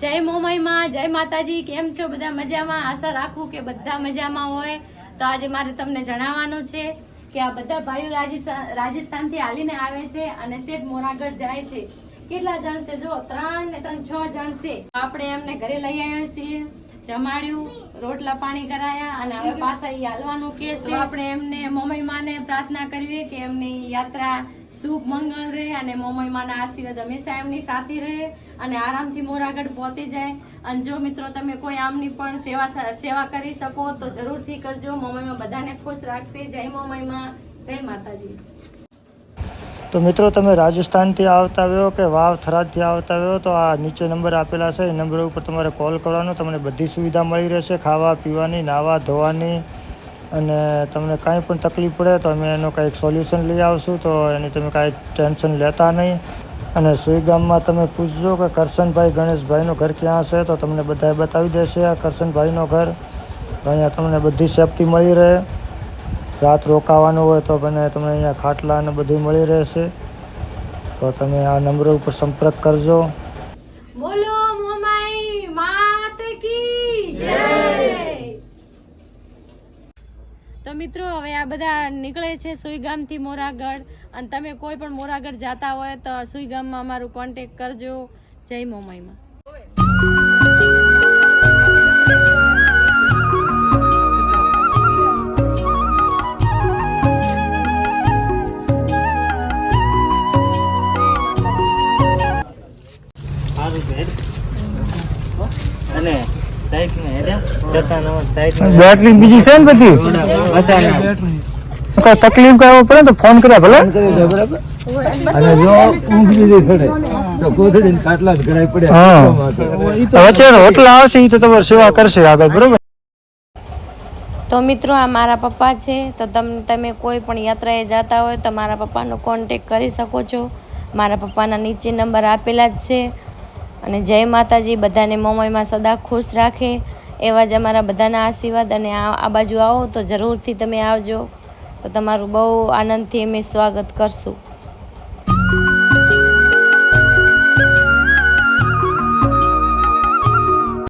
જય મોમાઈમાં જય માતાજી, કેમ છો? બધા મજામાં? આશા રાખું કે બધા મજામાં હોય. તો આજે મારે તમને જણાવવાનું છે કે આ બધા ભાઈઓ રાજસ્થાન રાજસ્થાનથી હાલીને આવે છે અને શેઠ મોરાગઢ જાય છે. કેટલા જણ છે? જો ત્રણ ને ત્રણ છ જણ છે. આપણે એમને ઘરે લઈ આવ્યા છીએ. જમાડ્યું, રોટલા પાણી કરાયા અને હવે પાછા ઈ હાલવાનું કે છે. આપણે એમને મમ્મી માને પ્રાર્થના કરીએ કે એમની યાત્રા શુભ મંગળ રહે અને મમ્મી માના આશીર્વાદ હંમેશા એમની સાથે રહે અને આરામથી મોરાગઢ પહોંચી જાય. અને જો મિત્રો તમે કોઈ આમની પણ સેવા સેવા કરી શકો તો જરૂરથી કરજો. મમ્મીમાં બધાને ખુશ રાખશે. જય મમ્મીમાં જય માતાજી. તો મિત્રો, તમે રાજસ્થાનથી આવતા આવ્યો કે વાવ થરાદથી આવતા આવ્યો તો આ નીચે નંબર આપેલા છે. એ નંબર ઉપર તમારે કોલ કરવાનો. તમને બધી સુવિધા મળી રહેશે. ખાવા પીવાની નાહવા ધોવાની અને તમને કાંઈ પણ તકલીફ પડે તો અમે એનું કાંઈક સોલ્યુશન લઈ આવશું. તો એની તમે કાંઈ ટેન્શન લેતા નહીં. અને સુઈ ગામમાં તમે પૂછજો કે કરશનભાઈ ગણેશભાઈનું ઘર ક્યાં છે? તો તમને બધાએ બતાવી દેશે આ કરશનભાઈનું ઘર. અહીંયા તમને બધી સેફટી મળી રહે. રાત રોકાવાનું હોય તો મને તમને અહીંયા ખાટલા અને બધું મળી રહેશે. તો તમે આ નંબર ઉપર સંપર્ક કરજો. બોલો મોમાઈ, માત તો મિત્રો, હવે આ બધા નીકળે છે સુઈગામથી મોરાગઢ. અને તમે કોઈ પણ મોરાગઢ જાતા હોય તો સુઈગામમાં અમારું કોન્ટેક કરજો. જય મોમાઈમાં. અને બેટરી બીજી છે ને બધી? કોઈ તકલીફ કરવા પડે તો ફોન કર્યા ભલે. અને જો ઊંઘ લીધી ખડે તો કોથળી ને ખાટલા જ ઘડાઈ પડ્યા. હા. વચ્ચે હોટલ આવશે એ તો તમારી સેવા કરશે આગળ બરોબર? તો મિત્રો આ મારા પપ્પા છે. તો તમે તમે કોઈ પણ યાત્રાએ જતા હોય તો મારા પપ્પાનો કોન્ટેક કરી શકો છો. મારા પપ્પાના નીચે નંબર આપેલા જ છે. અને જય માતાજી, બધાને મોમયમાં સદા ખુશ રાખે, એવા જ અમારા બધાના આશીર્વાદ. અને આ બાજુ આવો તો જરૂરથી તમે આવજો. તો તમારું બહુ આનંદથી અમે સ્વાગત કરશું.